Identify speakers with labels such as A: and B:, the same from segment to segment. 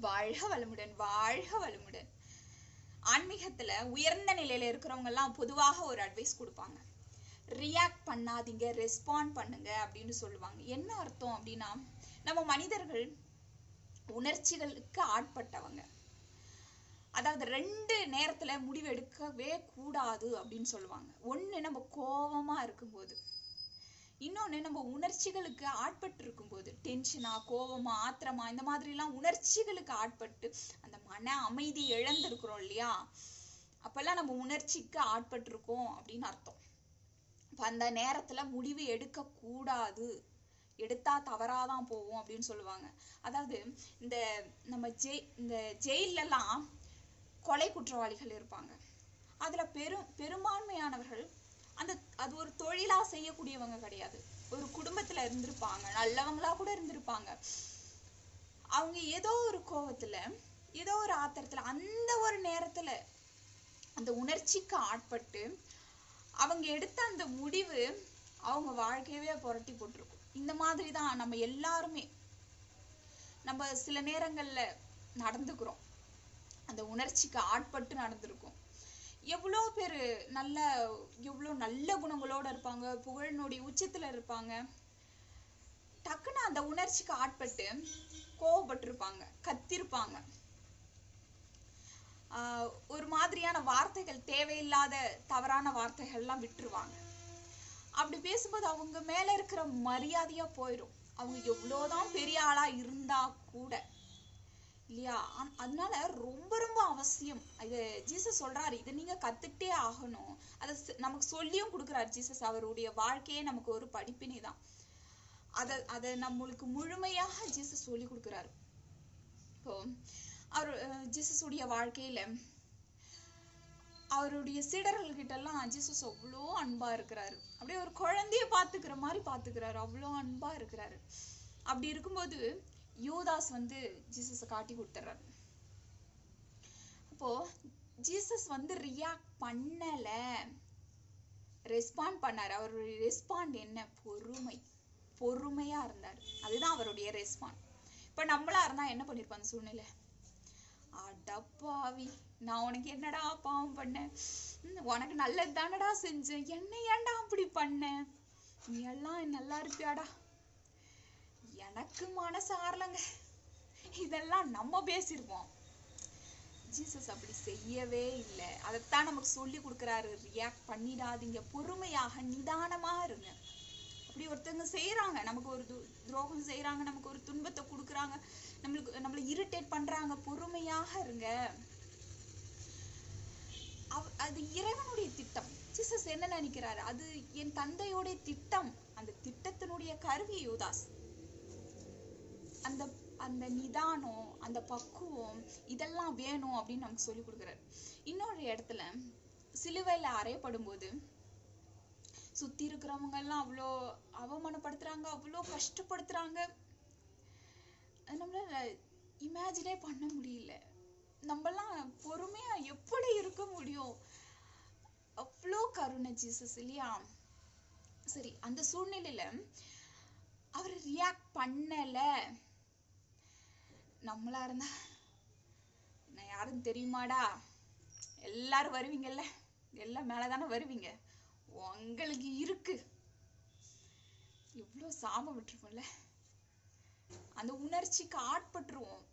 A: வாழ்க வளமுடன் வாழ்க வளமுடன். ஆன்மீகத்துல உயர்ந்த நிலையில இருக்கிறவங்க எல்லாம் பொதுவாக ஒரு அட்வைஸ் கொடுப்பாங்க. ரியாக்ட் பண்ணாதீங்க ரெஸ்பாண்ட் பண்ணுங்க அப்படின்னு சொல்லுவாங்க. என்ன அர்த்தம் அப்படின்னா நம்ம மனிதர்கள் உணர்ச்சிகளுக்கு ஆட்பட்டவங்க. அதாவது ரெண்டு நேரத்துல முடிவெடுக்கவே கூடாது அப்படின்னு சொல்லுவாங்க. ஒண்ணு நம்ம கோபமா இருக்கும்போது. இன்னொன்று நம்ம உணர்ச்சிகளுக்கு ஆட்பட்டு இருக்கும்போது டென்ஷனா கோவமா ஆத்திரமா இந்த மாதிரிலாம் உணர்ச்சிகளுக்கு ஆட்பட்டு அந்த மன அமைதி இழந்திருக்கிறோம் இல்லையா? அப்பெல்லாம் நம்ம உணர்ச்சிக்கு ஆட்பட்டிருக்கோம் அப்படின்னு அர்த்தம். இப்போ அந்த நேரத்தில் முடிவு எடுக்கக்கூடாது. எடுத்தா தவறாதான் போகும் அப்படின்னு சொல்லுவாங்க. அதாவது இந்த நம்ம ஜெய் இந்த ஜெயிலெல்லாம் கொலை குற்றவாளிகள் இருப்பாங்க. அதில் பெரும் பெரும்பான்மையானவர்கள் அந்த அது ஒரு தொழிலா செய்யக்கூடியவங்க கிடையாது. ஒரு குடும்பத்துல இருந்திருப்பாங்க நல்லவங்களா கூட இருந்திருப்பாங்க. அவங்க ஏதோ ஒரு கோவத்துல ஏதோ ஒரு ஆத்திரத்துல அந்த ஒரு நேரத்துல அந்த உணர்ச்சிக்கு ஆட்பட்டு அவங்க எடுத்த அந்த முடிவு அவங்க வாழ்க்கையவே புரட்டி போட்டிருக்கும். இந்த மாதிரி தான் நம்ம எல்லாருமே நம்ம சில நேரங்கள்ல நடந்துக்கிறோம். அந்த உணர்ச்சிக்கு ஆட்பட்டு நடந்திருக்கும். எவ்வளோ பேர் நல்ல எவ்வளோ நல்ல குணங்களோட இருப்பாங்க புகழினுடைய உச்சத்துல இருப்பாங்க. டக்குன்னு அந்த உணர்ச்சிக்கு ஆட்பட்டு கோவப்பட்டிருப்பாங்க கத்திருப்பாங்க. ஆஹ் ஒரு மாதிரியான வார்த்தைகள் தேவையில்லாத தவறான வார்த்தைகள்லாம் விட்டுருவாங்க. அப்படி பேசும்போது அவங்க மேலே இருக்கிற மரியாதையா போயிடும் அவங்க எவ்வளோதான் பெரிய ஆளாக இருந்தால் கூட. இல்லையா? அதனால ரொம்ப ரொம்ப அவசியம். இது ஜீசஸ் சொல்றாரு. இதை நீங்க கத்துட்டே ஆகணும். அதை நமக்கு சொல்லியும் கொடுக்குறாரு ஜீசஸ் அவருடைய வாழ்க்கையே நமக்கு ஒரு படிப்பினை தான். அதை அதை நம்மளுக்கு முழுமையாக ஜீசஸ் சொல்லி கொடுக்குறாரு. இப்போ அவர் ஜீசஸுடைய வாழ்க்கையில அவருடைய சீடர்கள் கிட்டலாம் எல்லாம் ஜீசஸ் அவ்வளோ அன்பா இருக்கிறாரு. அப்படியே ஒரு குழந்தைய பாத்துக்கிற மாதிரி பாத்துக்கிறாரு அவ்வளோ அன்பா இருக்கிறாரு. அப்படி இருக்கும்போது யூதாஸ் வந்து ஜீசஸை காட்டி கொடுத்துட்றாரு அப்போ ஜீசஸ் வந்து ரியாக்ட் பண்ணல. ரெஸ்பாண்ட் பண்ணார். அவருடைய ரெஸ்பாண்ட் என்ன? பொறுமை. பொறுமையா இருந்தார். அதுதான் அவருடைய ரெஸ்பாண்ட் இப்போ நம்மளா இருந்தா என்ன பண்ணிருப்போம் அந்த சூழ்நிலை அடப்பாவி. நான் உனக்கு என்னடா பாவம் பண்ணேன் உனக்கு நல்லது தானடா செஞ்சேன். என்ன ஏன்டா அப்படி பண்ண? நீ எல்லாம் நல்லா இருப்பியாடா? எனக்கு மனசு இதெல்லாம் நம்ம பேசியிருப்போம் ஜீசஸ் அப்படி செய்யவே இல்லை. அதைத்தான் நமக்கு சொல்லி கொடுக்குறாரு. ரியாக்ட் பண்ணிடாதீங்க. பொறுமையாக நிதானமாக இருங்க. அப்படி ஒருத்தவங்க செய்கிறாங்க நமக்கு ஒரு து- துரோகம் செய்கிறாங்க நமக்கு ஒரு துன்பத்தை கொடுக்குறாங்க. நம்மளுக்கு நம்மளை இரிட்டேட் பண்ணுறாங்க பொறுமையாக இருங்க. அவ் அது இறைவனுடைய திட்டம். ஜீசஸ் என்ன நினைக்கிறாரு? அது என் தந்தையோடைய திட்டம். அந்த திட்டத்தினுடைய கருவி யூதாஸ். அந்த அந்த நிதானம் அந்த பக்குவம் இதெல்லாம் வேணும் அப்படின்னு நமக்கு சொல்லி கொடுக்குறாரு. இன்னொரு இடத்துல சிலுவையில் அறையப்படும் போது சுற்றி இருக்கிறவங்க எல்லாம் அவ்வளோ அவமானப்படுத்துறாங்க அவ்வளோ கஷ்டப்படுத்துறாங்க. அது நம்மளால இமேஜினே பண்ண முடியல. நம்மலாம் பொறுமையா எப்படி இருக்க முடியும்? அவ்வளோ கருணை ஜீசஸ் இல்லையா? சரி அந்த சூழ்நிலையில அவர் ரியாக்ட் பண்ணலை. நம்மளா இருந்தா நான் யாரும் தெரியுமாடா? எல்லாரும் வருவீங்கல்ல? எல்லாம் மேலதானே வருவீங்க? உங்களுக்கு இருக்கு. இவ்வளோ சாபம் விட்டுருக்கோம்ல. அந்த உணர்ச்சிக்கு ஆட்பட்டுருவோம்.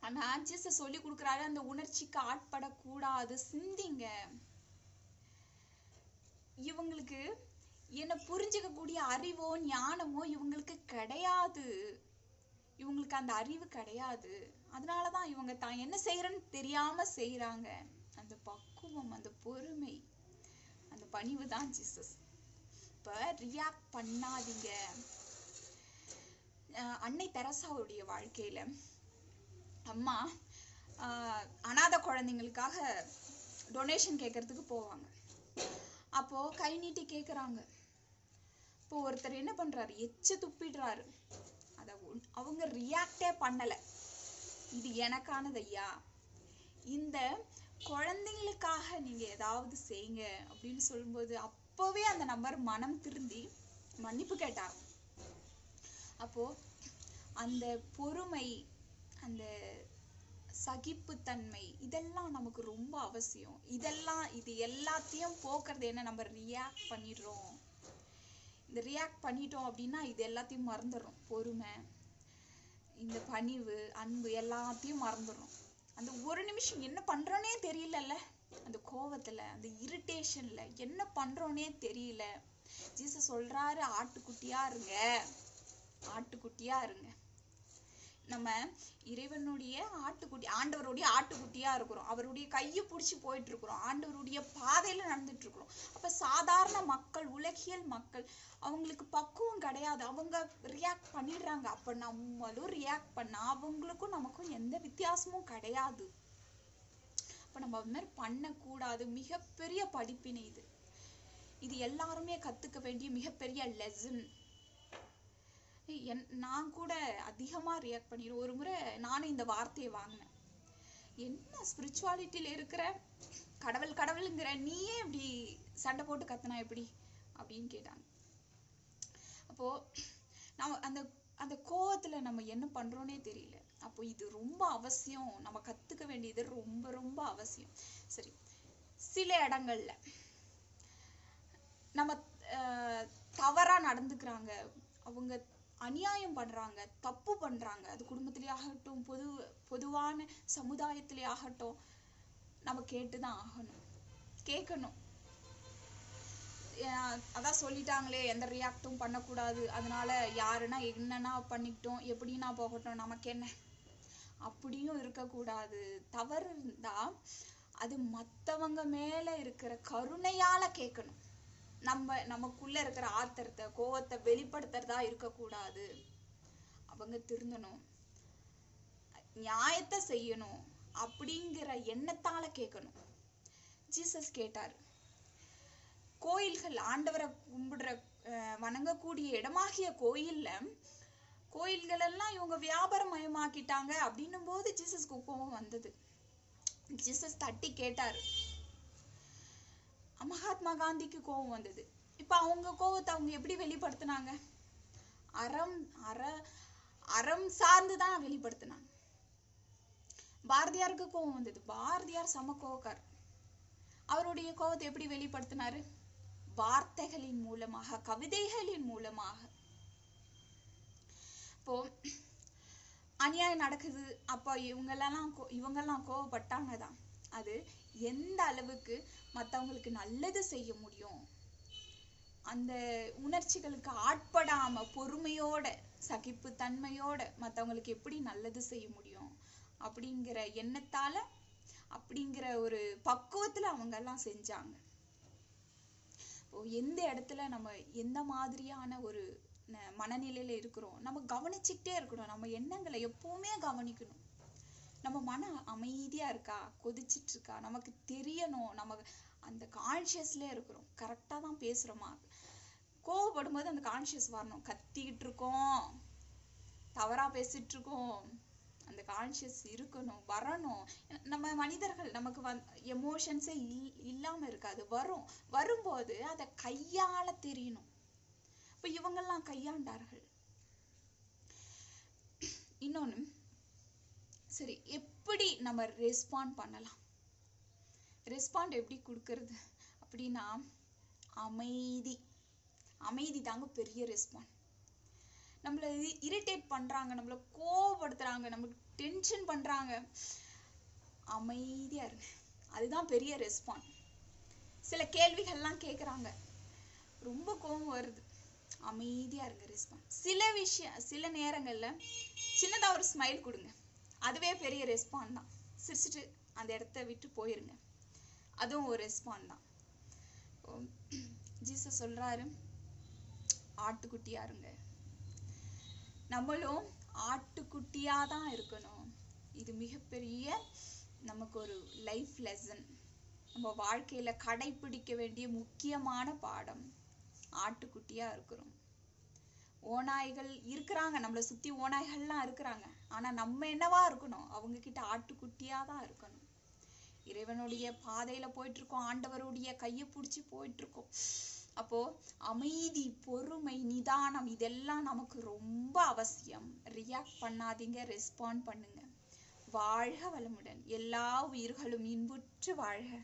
A: ஆனால் ஜீசஸ் சொல்லி கொடுக்குறாரு அந்த உணர்ச்சிக்கு ஆட்படக்கூடாது. சிந்திங்க. இவங்களுக்கு என்னை புரிஞ்சுக்கக்கூடிய அறிவோ ஞானமோ இவங்களுக்கு கிடையாது. இவங்களுக்கு அந்த அறிவு கிடையாது. அதனாலதான் இவங்க தான் என்ன செய்யறன்னு தெரியாம செய்யறாங்க அந்த பக்குவம் அந்த பொறுமை அந்த பணிவு தான் ஜீசஸ் இப்ப ரியாக்ட் பண்ணாதீங்க. அஹ் அன்னை தெரசாவுடைய வாழ்க்கையில அம்மா ஆஹ் அனாதை குழந்தைங்களுக்காக டொனேஷன் கேட்கறதுக்கு போவாங்க. அப்போ கை நீட்டி கேட்குறாங்க இப்போ ஒருத்தர் என்ன பண்றாரு? எச்சு துப்பிடுறாரு. அவங்க ரியாக்டே பண்ணலை. இது எனக்கானது ஐயா. இந்த குழந்தைங்களுக்காக நீங்கள் ஏதாவது செய்யுங்க அப்படின்னு சொல்லும்போது அப்போவே அந்த நபர் மனம் திருந்தி மன்னிப்பு கேட்டார். அப்போது அந்த பொறுமை அந்த சகிப்புத்தன்மை இதெல்லாம் நமக்கு ரொம்ப அவசியம். இதெல்லாம் இது எல்லாத்தையும் போக்குறது என்ன? நம்ம ரியாக்ட் பண்ணிடுறோம். இந்த ரியாக்ட் பண்ணிட்டோம் அப்படின்னா இது எல்லாத்தையும் மறந்துடுறோம். பொறுமை. இந்த பணிவு அன்பு எல்லாத்தையும் மறந்துடும் அந்த ஒரு நிமிஷம் என்ன பண்றோனே தெரியலல்ல. அந்த கோவத்துல அந்த இரிட்டேஷன்ல என்ன பண்றோனே தெரியல. ஜீசஸ் சொல்றாரு ஆட்டுக்குட்டியா இருங்க. ஆட்டுக்குட்டியா இருங்க. நம்ம இறைவனுடைய ஆட்டுக்குட்டி ஆண்டவருடைய ஆட்டுக்குட்டியா இருக்கிறோம். அவருடைய கையை பிடிச்சி போயிட்டு இருக்கிறோம் ஆண்டவருடைய பாதையில நடந்துட்டு இருக்கிறோம் அப்ப சாதாரண மக்கள் உலகியல் மக்கள் அவங்களுக்கு பக்குவம் கிடையாது. அவங்க ரியாக்ட் பண்ணிடுறாங்க. அப்ப நம்மளும் ரியாக்ட் பண்ணால் அவங்களுக்கும் நமக்கும் எந்த வித்தியாசமும் கிடையாது. அப்ப நம்ம அது மாதிரி பண்ணக்கூடாது. மிகப்பெரிய படிப்பினை இது. இது எல்லாருமே கத்துக்க வேண்டிய மிகப்பெரிய லெசன் என் நான் கூட அதிகமா ரியாக்ட் பண்ணிடுவேன் ஒரு முறை நானும் இந்த வார்த்தையை வாங்கினேன். என்ன ஸ்பிரிச்சுவாலிட்டியில இருக்கிற? கடவுள் கடவுளுங்கிற நீயே இப்படி சண்டை போட்டு கத்துனா எப்படி? அப்படின்னு கேட்டாங்க. அப்போ நம்ம அந்த அந்த கோவத்தில் நம்ம என்ன பண்றோம்னே தெரியல. அப்போ இது ரொம்ப அவசியம். நம்ம கத்துக்க வேண்டியது ரொம்ப ரொம்ப அவசியம். சரி சில இடங்கள்ல நம்ம அஹ், தவறா நடந்துக்கிறாங்க. அவங்க அநியாயம் பண்ணுறாங்க தப்பு பண்ணுறாங்க அது குடும்பத்திலே ஆகட்டும் பொது பொதுவான சமுதாயத்திலே ஆகட்டும் நம்ம கேட்டுதான் ஆகணும். கேட்கணும். அதான் சொல்லிட்டாங்களே எந்த ரியாக்டும் பண்ணக்கூடாது. அதனால யாருன்னா என்னன்னா பண்ணிக்கிட்டோம் எப்படின்னா போகட்டும் நமக்கு என்ன அப்படியும் இருக்கக்கூடாது. தவறு இருந்தா அது மற்றவங்க மேல இருக்கிற கருணையால கேட்கணும். நம்ம நமக்குள்ள இருக்கிற ஆத்திரத்தை கோவத்தை வெளிப்படுத்துறதா இருக்கக்கூடாது. அவங்க திருந்தணும். நியாயத்தை செய்யணும் அப்படிங்கிற எண்ணத்தால கேட்கணும். ஜீசஸ் கேட்டார். கோயில்கள் ஆண்டவரை கும்பிடுற வணங்கக்கூடிய இடமாகிய கோயில்ல கோயில்கள் எல்லாம் இவங்க வியாபாரம் மயமாக்கிட்டாங்க அப்படின்னும் போது ஜீசஸ்க்கு கோபம் வந்தது. ஜீசஸ் தட்டி கேட்டாரு. மகாத்மா காந்திக்கு கோபம் வந்தது. இப்ப அவங்க கோவத்தை அவங்க எப்படி வெளிப்படுத்தினாங்க? அறம் அற அறம் சார்ந்து தான் வெளிப்படுத்தினாங்க. பாரதியாருக்கு கோபம் வந்தது. பாரதியார் சம கோவக்கார். அவருடைய கோபத்தை எப்படி வெளிப்படுத்தினாரு? வார்த்தைகளின் மூலமாக கவிதைகளின் மூலமாக. இப்போ அநியாயம் நடக்குது. அப்போ இவங்கெல்லாம் கோ- இவங்கெல்லாம் கோவப்பட்டாங்க தான். அது எந்த அளவுக்கு மத்தவங்களுக்கு நல்லது செய்ய முடியும்? அந்த உணர்ச்சிகளுக்கு ஆட்படாம பொறுமையோட சகிப்பு தன்மையோட மத்தவங்களுக்கு எப்படி நல்லது செய்ய முடியும்? அப்படிங்கிற எண்ணத்தால அப்படிங்கிற ஒரு பக்குவத்துல அவங்க எல்லாம் செஞ்சாங்க. இப்போ எந்த இடத்துல நம்ம எந்த மாதிரியான ஒரு ந- மனநிலையில இருக்கிறோம்? நம்ம கவனிச்சுக்கிட்டே இருக்கணும். நம்ம எண்ணங்களை எப்பவுமே கவனிக்கணும். நம்ம மன அமைதியா இருக்கா? கொதிச்சிட்டு இருக்கா நமக்கு தெரியணும். நம்ம அந்த கான்ஷியஸ்ல இருக்கிறோம். கரெக்டா தான் பேசுறோமா? கோவப்படும் போது அந்த கான்ஷியஸ் வரணும். கத்திக்கிட்டு இருக்கோம் தவறா பேசிட்டு இருக்கோம் அந்த கான்ஷியஸ் இருக்கணும். வரணும். நம்ம மனிதர்கள் நமக்கு வந் எமோஷன்ஸே இல் இல்லாம இருக்காது. வரும். வரும்போது அதை கையாள தெரியணும். இப்ப இவங்கெல்லாம் கையாண்டார்கள். இன்னொன்னு சரி எப்படி நம்ம ரெஸ்பாண்ட் பண்ணலாம்? ரெஸ்பாண்ட் எப்படி கொடுக்கறது? அப்படின்னா அமைதி. அமைதி தாங்க பெரிய ரெஸ்பாண்ட் நம்மளை இரிட்டேட் பண்ணுறாங்க நம்மள கோவப்படுத்துகிறாங்க நம்மளுக்கு டென்ஷன் பண்ணுறாங்க அமைதியாக இருங்க. அதுதான் பெரிய ரெஸ்பாண்ட் சில கேள்விகள்லாம் கேட்குறாங்க ரொம்ப கோவம் வருது. அமைதியாக இருங்க ரெஸ்பாண்ட் சில விஷயம் சில நேரங்களில் சின்னதாக ஒரு ஸ்மைல் கொடுங்க. அதுவே பெரிய ரெஸ்பாண்ட் தான். சிரிச்சுட்டு அந்த இடத்த விட்டு போயிருங்க. அதுவும் ஒரு ரெஸ்பாண்ட் தான். இப்போ ஜீசஸ் சொல்கிறாரு ஆட்டுக்குட்டியாக இருங்க நம்மளும் ஆட்டுக்குட்டியாக தான் இருக்கணும். இது மிகப்பெரிய நமக்கு ஒரு லைஃப் லெசன் நம்ம வாழ்க்கையில் கடைபிடிக்க வேண்டிய முக்கியமான பாடம். ஆட்டுக்குட்டியாக இருக்கிறோம். ஓநாய்கள் இருக்கிறாங்க. நம்மளை சுத்தி ஓநாய்கள்லாம் இருக்கிறாங்க. ஆனா நம்ம என்னவா இருக்கணும்? அவங்க கிட்ட ஆட்டுக்குட்டியா தான் இருக்கணும். இறைவனுடைய பாதையில போயிட்டு இருக்கோம் ஆண்டவருடைய கையை பிடிச்சி போயிட்டு இருக்கோம் அப்போ அமைதி பொறுமை நிதானம் இதெல்லாம் நமக்கு ரொம்ப அவசியம். ரியாக்ட் பண்ணாதீங்க ரெஸ்பாண்ட் பண்ணுங்க. வாழ்க வளமுடன். எல்லா உயிர்களும் இன்புற்று வாழ்க.